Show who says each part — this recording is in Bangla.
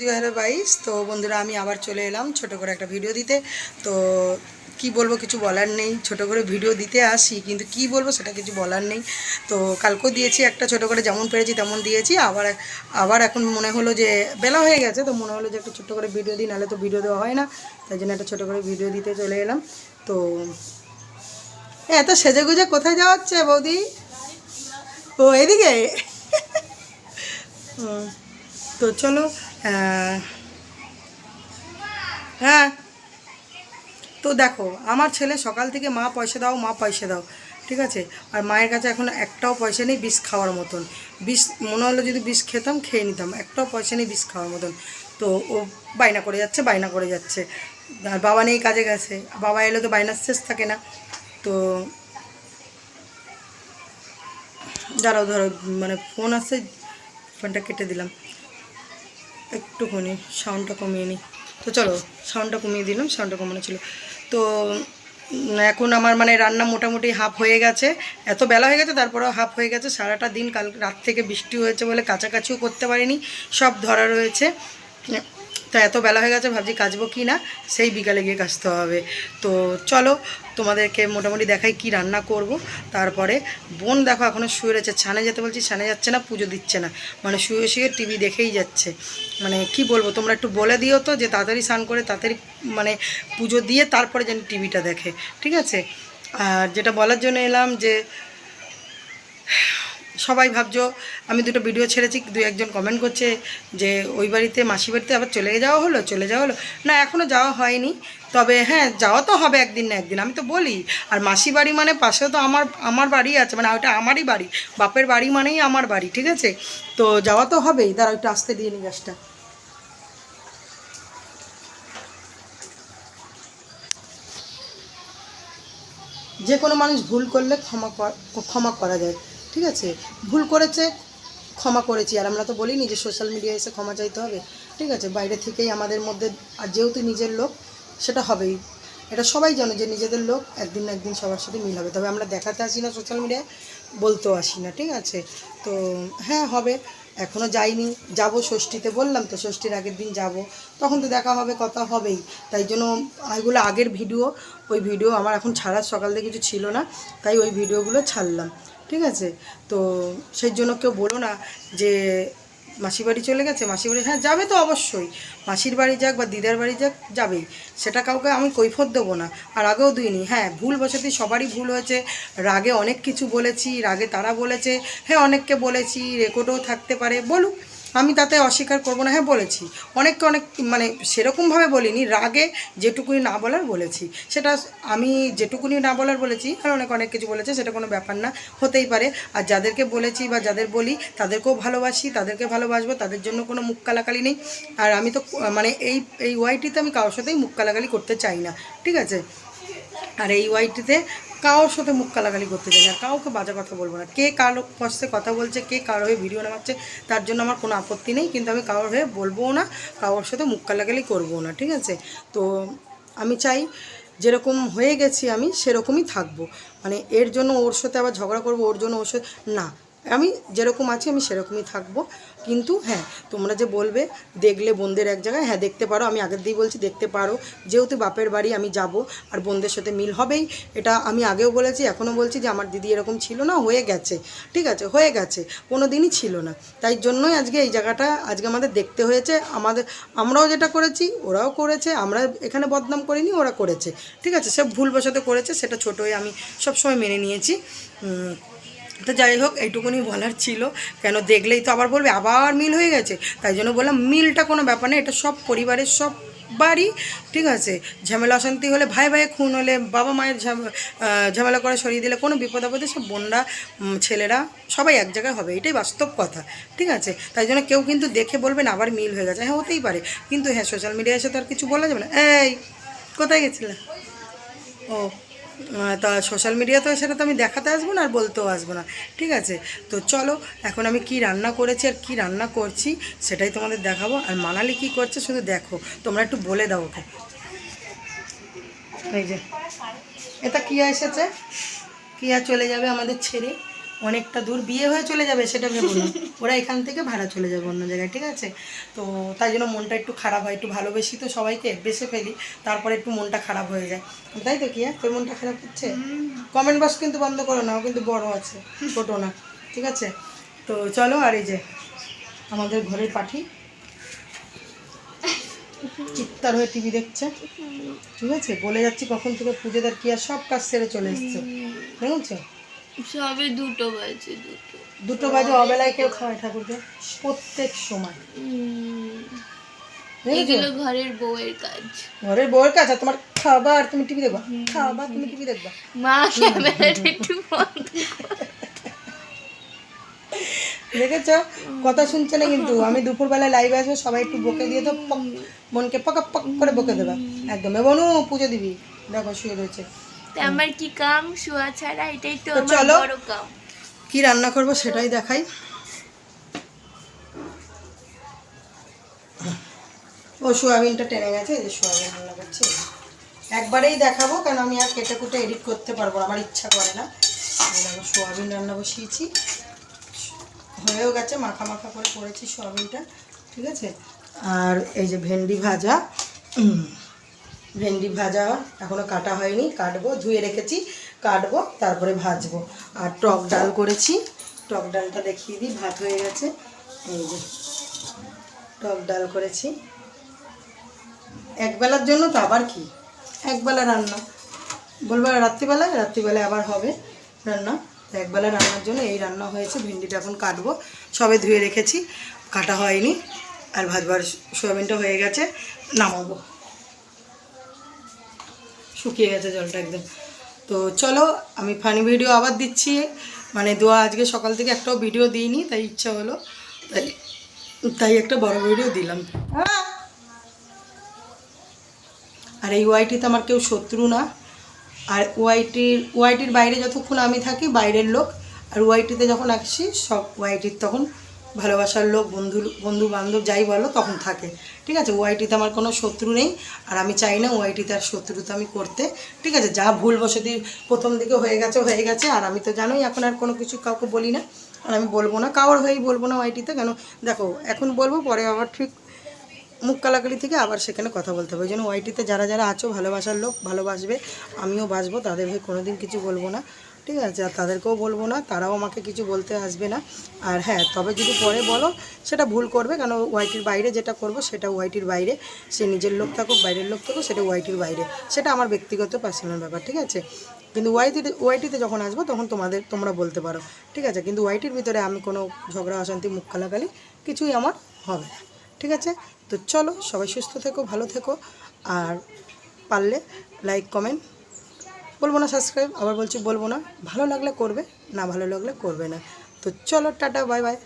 Speaker 1: দুই হাজার বাইশ তো বন্ধুরা, আমি আবার চলে এলাম ছোট করে একটা ভিডিও দিতে। তো কি বলব, কিছু বলার নেই। ছোট করে ভিডিও দিতে আসি, কিন্তু কি বলব, সেটা কিছু বলার নেই। তো কালকেও দিয়েছি একটা ছোট করে, যেমন পেরেছি তেমন দিয়েছি। আবার আবার এখন মনে হলো যে, বেলা হয়ে গেছে, তো মনে হলো যে একটা ছোট্ট করে ভিডিও দিই, নাহলে তো ভিডিও দেওয়া হয় না। তাই জন্য একটা ছোটো করে ভিডিও দিতে চলে এলাম। তো এত সেজে গুজে কোথায় যাওয়া হচ্ছে বৌদি? ও, এদিকে? তো চলো হ্যাঁ। তো দেখো, আমার ছেলে সকাল থেকে মা পয়সা দাও, মা পয়সা দাও, ঠিক আছে? আর মায়ের কাছে এখন একটাও পয়সা নেই, বিষ খাওয়ার মতন। বিষ, মনে হলো যদি বিষ খেতাম, খেয়ে নিতাম। একটাও পয়সা নেই বিষ খাওয়ার মতন। তো ও বায়না করে যাচ্ছে, বায়না করে যাচ্ছে। আর বাবা নেই, কাজে গেছে। বাবা এলে তো বায়নার শেষ থাকে না। তো দাঁড়াও, ধরো মানে ফোন আসছে ফোনটা কেটে দিলাম। একটুখানি সাউন্ডটা কমিয়ে নিই। তো চলো, সাউন্ডটা কমিয়ে দিলাম, সাউন্ডটা কমানো ছিল। তো এখন আমার মানে রান্না মোটামুটি হাফ হয়ে গেছে। এত বেলা হয়ে গেছে, তারপরেও হাফ হয়ে গেছে। সারাটা দিন কাল, রাত থেকে বৃষ্টি হয়েছে বলে কাছাকাছিও করতে পারিনি। সব ধরা রয়েছে। তো এত বেলা হয়ে গেছে, ভাবছি কাচবো কি না? সেই বিকালে গিয়ে কাচতে হবে। তো চলো, তোমাদেরকে মোটামুটি দেখাই কি রান্না করব। তারপরে বোন দেখো এখনও শুয়ে রয়েছে, ছানে যেতে বলছি, ছানে যাচ্ছে না, পুজো দিচ্ছে না। মানে শুয়ে শুয়ে টিভি দেখেই যাচ্ছে। মানে কি বলব, তোমরা একটু বলে দিও তো যে তাড়াতাড়ি স্নান করে, তাড়াতাড়ি মানে পুজো দিয়ে তারপরে যেন টিভিটা দেখে, ঠিক আছে? আর যেটা বলার জন্য এলাম যে সবাই ভাবছ, আমি দুটো ভিডিও ছেড়েছি দু একজন কমেন্ট করছে যে ওই বাড়িতে, মাসি বাড়িতে আবার চলে যাওয়া হলো, চলে যাওয়া হলো। না এখনও যাওয়া হয়নি। তবে হ্যাঁ যাওয়া তো হবে একদিন না একদিন, আমি তো বলি। আর মাসি বাড়ি মানে পাশেও তো আমার আমার বাড়ি আছে মানে ওটা আমারই বাড়ি। বাপের বাড়ি মানেই আমার বাড়ি, ঠিক আছে? তো যাওয়া তো হবেই। দাঁড়া একটু আসতে দিয়ে নি গাছটা যে কোনো মানুষ ভুল করলে ক্ষমা ক্ষমা করা যায়। ঠিক আছে? ভুল করেছে, ক্ষমা করেছি। আর আমরা তো বলিনি যে সোশ্যাল মিডিয়ায় এসে ক্ষমা চাইতে হবে। ঠিক আছে? বাইরে থেকেই আমাদের মধ্যে, আর যেহেতু নিজের লোক, সেটা হবেই। এটা সবাই জানে যে নিজেদের লোক একদিন না একদিন সবার সাথে মিল হবে। তবে আমরা দেখাতে আসি না সোশ্যাল মিডিয়ায় বলতেও আসি না। ঠিক আছে? তো হ্যাঁ হবে। এখনও যাইনি। যাব ষষ্ঠীতে। বললাম তো ষষ্ঠীর আগের দিন যাব। তখন তো দেখা হবে, কথা হবেই। তাই জন্য এগুলো আগের ভিডিও, ওই ভিডিও আমার এখন ছাড়ার সকাল থেকে কিছু ছিল না। তাই ওই ভিডিওগুলো ছাড়লাম। ঠিক আছে? তো সেই জন্য কেউ বলো না যে মাসির বাড়ি চলে গেছে, মাসির বাড়ি হ্যাঁ যাবে তো অবশ্যই। মাসির বাড়ি যাক বা দিদার বাড়ি যাক, যাবেই। সেটা কাউকে আমি কৈফত দেবো না। আর আগেও দিইনি। হ্যাঁ ভুল বসতি সবারই ভুল হয়েছে। রাগে অনেক কিছু বলেছি, রাগে তারা বলেছে। হ্যাঁ অনেককে বলেছি, রেকর্ডও থাকতে পারে, বলুক। আমি তাতে অস্বীকার করব না। হ্যাঁ বলেছি। অনেককে অনেক মানে সেরকমভাবে বলিনি, রাগে যেটুকুনি না বলার বলেছি। সেটা আমি যেটুকুনি না বলার বলেছি, আর অনেক অনেক কিছু বলেছে, সেটা কোনো ব্যাপার না, হতেই পারে। আর যাদেরকে বলেছি বা যাদের বলি, তাদেরকেও ভালোবাসি, তাদেরকে ভালোবাসবো, তাদের জন্য কোনো মুখ কালাকালি নেই। আর আমি তো মানে এই এই ওয়াইটিতে আমি কারোর সাথেই মুখ কালাকালি করতে চাই না। ঠিক আছে? আর এই ওয়াইটিতে কারোর সাথে মুখ কালাকালি করতে চাই না কাউকে বাজে কথা বলব না। কে কারও পাশে কথা বলছে, কে কারও হয়ে ভিডিও নামাচ্ছে, তার জন্য আমার কোনো আপত্তি নেই, কিন্তু আমি কারোর হয়ে বলবোও না, কারোর সাথে মুখ কালাকালি করব না, ঠিক আছে? তো আমি চাই যেরকম হয়ে গেছি আমি, সেরকমই থাকব। মানে এর জন্য ওর সাথে আবার ঝগড়া করব, ওর জন্য ওর সাথে না আমি যেরকম আছি, আমি সেরকমই থাকব। কিন্তু হ্যাঁ তোমরা যে বলবে, দেখলে বোনদের এক জায়গায় হ্যাঁ দেখতে পারো। আমি আগের দিয়েই বলছি, দেখতে পারো। যেহেতু বাপের বাড়ি, আমি যাব, আর বোনদের সাথে মিল হবেই। এটা আমি আগেও বলেছি, এখনও বলছি যে আমার দিদি এরকম ছিল না, হয়ে গেছে। ঠিক আছে, হয়ে গেছে। কোনো দিনই ছিল না। তাই জন্যই আজকে এই জায়গাটা, আজকে আমাদের দেখতে হয়েছে। আমাদের, আমরাও যেটা করেছি, ওরাও করেছে। আমরা এখানে বদনাম করিনি, ওরা করেছে। ঠিক আছে, সে ভুলবশত করেছে, সেটা ছোটোই আমি সবসময় মেনে নিয়েছি। তো যাই হোক, এইটুকুনি বলার ছিল। কেন দেখলেই তো আবার বলবে, আবার মিল হয়ে গেছে। তাই জন্য বললাম, মিলটা কোনো ব্যাপার না, এটা সব পরিবারের সব বাড়ি, ঠিক আছে? ঝামেলা অশান্তি হলে ভাই ভাই খুন হলে, বাবা মায়ের ঝাম- ঝামেলা করে সরিয়ে দিলে কোনো বিপদ আপদে সব বোনরা ছেলেরা সবাই এক জায়গায় হবে, এটাই বাস্তব কথা, ঠিক আছে? তাই জন্য কেউ কিন্তু দেখে বলবেন আবার মিল হয়ে গেছে। হ্যাঁ হতেই পারে। কিন্তু হ্যাঁ সোশ্যাল মিডিয়ায় এসে তো আর কিছু বলা যাবে না। এই, কোথায় গেছিলে? ও তা সোশ্যাল মিডিয়াতে সেটা তো আমি দেখাতে আসব না আর বলতেও আসব না। ঠিক আছে? তো চলো, এখন আমি কি রান্না করেছি আর কি রান্না করছি সেটাই তোমাদের দেখাবো। আর মানালি কি করছে শুধু দেখো, তোমরা একটু বলে দাও ওকে। এই যে, এটা কী এসেছে? কিয়া চলে যাবে আমাদের ছেড়ে? অনেকটা দূর বিয়ে হয়ে চলে যাবে সেটা ভেবো না। ওরা এখান থেকে ভাড়া চলে যাবে অন্য জায়গায়, ঠিক আছে? তো তাই জন্য মনটা একটু খারাপ হয়, একটু ভালোবেসি তো সবাইকে বেসে ফেলি, তারপরে একটু মনটা খারাপ হয়ে যায়। তাই তো কি তোর মনটা খারাপ হচ্ছে? কমেন্ট বক্স কিন্তু বন্ধ করো না, ও কিন্তু বড় আছে, ছোট না, ঠিক আছে? তো চলো আর এই যে, আমাদের ঘরের পাঠি। চিৎকার হয়ে টিভি দেখছে। ঠিক আছে? বলে যাচ্ছি কখন থেকে পুজোদের কি আর সব কাজ সেরে চলে এসছে। দেখেছ?
Speaker 2: সবে দুটো বাজে দুটো।
Speaker 1: দুটো বাজে অবেলায় কেউ ঠাকুরকে? প্রত্যেক সময়। দেখেছ?
Speaker 2: এগুলো ঘরের বউয়ের কাজ।
Speaker 1: ঘরের বউয়ের কাছে তোমার খাবার তুমি টিভি দেখবা? খাবার তুমি টিভি দেখবা?
Speaker 2: মা ক্যামেরাটা একটু বন্ধ।
Speaker 1: দেখেছ? কথা শুনছে না কিন্তু। আমি দুপুরবেলায় লাইভে আসব সবাই একটু বকে দিয়ে তো মনকে পকা পক করে বকে দেবা। একদম বনু পুজো দিবি। দেখো শুয়ে রয়েছে।
Speaker 2: তা আমার কি কাম? শোয়া ছাড়া এটাই তো আমার। বড় কাম।
Speaker 1: কি রান্না করব সেটাই দেখাই। ও সোয়াবিনটা টেনে গেছে এই যে সোয়াবিন রান্না করছি। একবারেই দেখাবো কেন আমি আর কেটে কুটে এডিট করতে পারব না, আমার ইচ্ছা করে না। দেখো সোয়াবিন রান্না বসিয়েছি। হয়েও গেছে মাখা মাখা করে করেছি সোয়াবিনটা ঠিক আছে? আর এই যে ভেন্ডি ভাজা ভেন্ডি ভাজা এখনও কাটা হয়নি, কাটবো, ধুয়ে রেখেছি, কাটবো, তারপরে ভাজবো। আর টক ডাল করেছি, টক ডালটা দেখিয়ে দিই, ভাত হয়ে গেছে। এই যে, টক ডাল করেছি। একবেলার জন্য তো আবার কি? একবেলা রান্না। বলব রাত্রিবেলায় রাত্রিবেলায় আবার হবে রান্না। একবেলা রান্নার জন্য এই রান্না হয়েছে, ভেন্ডিটা এখন কাটবো। সবে ধুয়ে রেখেছি, কাটা হয়নি, আর ভাজবার সোয়াবিনটা হয়ে গেছে, নামাবো। শুকিয়ে গেছে জলটা একদম। তো চলো, আমি ফানি ভিডিও আবার দিচ্ছি। মানে দোয়া আজকে সকাল থেকে একটাও ভিডিও দিইনি, তাই ইচ্ছা হলো। তাই তাই একটা বড় ভিডিও দিলাম। আর এই ওয়াইটিতে আমার কেউ শত্রু না। আর ওয়াইটির ওয়াইটির বাইরে যতক্ষণ আমি থাকি, বাইরের লোক। আর ওয়াইটিতে যখন আসি, সব ওয়াইটির তখন ভালোবাসার লোক, বন্ধু বন্ধু বান্ধব যাই বলো, তখন থাকে। ঠিক আছে? ওয়াইটিতে আমার কোনো শত্রু নেই, আর আমি চাই না ওয়াইটিতে আর শত্রুতা আমি করতে। ঠিক আছে? যা ভুল বসতি প্রথম দিকে হয়ে গেছে হয়ে গেছে, আর আমি তো জানোই এখন আর কোনো কিছু কাউকে বলি না। আর আমি বলব না কারোর হয়েই বলব না ওয়াইটিতে কেন? দেখো, এখন বলব, পরে আবার ঠিক মুখ কালাকালি থেকে আবার সেখানে কথা বলতে হবে। ওই জন্য ওয়াইটিতে যারা যারা আছো, ভালোবাসার লোক, ভালোবাসবে, আমিও বাসবো, তাদের হয়ে কোনোদিন কিছু বলব না। ঠিক আছে, আর তাদেরকেও বলব না, তারাও আমাকে কিছু বলতে আসবে না। আর হ্যাঁ তবে যদি পরে বলো, সেটা ভুল করবে, কেন ওয়াইটির বাইরে যেটা করব, সেটা ওয়াইটির বাইরে, সে নিজের লোক থাকুক, বাইরের লোক থাকুক, সেটা ওয়াইটির বাইরে। সেটা আমার ব্যক্তিগত পার্সোনাল ব্যাপার, ঠিক আছে? কিন্তু ওয়াইটিতে ওয়াইটিতে যখন আসব, তখন তোমাদের, তোমরা বলতে পারো, ঠিক আছে? কিন্তু ওয়াইটির ভিতরে আমি কোনো ঝগড়া, অশান্তি, মুখ কালাকালি কিছুই আমার হবে ঠিক আছে? তো চলো, সবাই সুস্থ থেকো, ভালো থেকো, আর পারলে লাইক কমেন্ট বলব না সাবস্ক্রাইব আবার বলছি বলব না। ভালো লাগলে করবে, না ভালো লাগলে করবে না। তো চলো, টাটা বাই বাই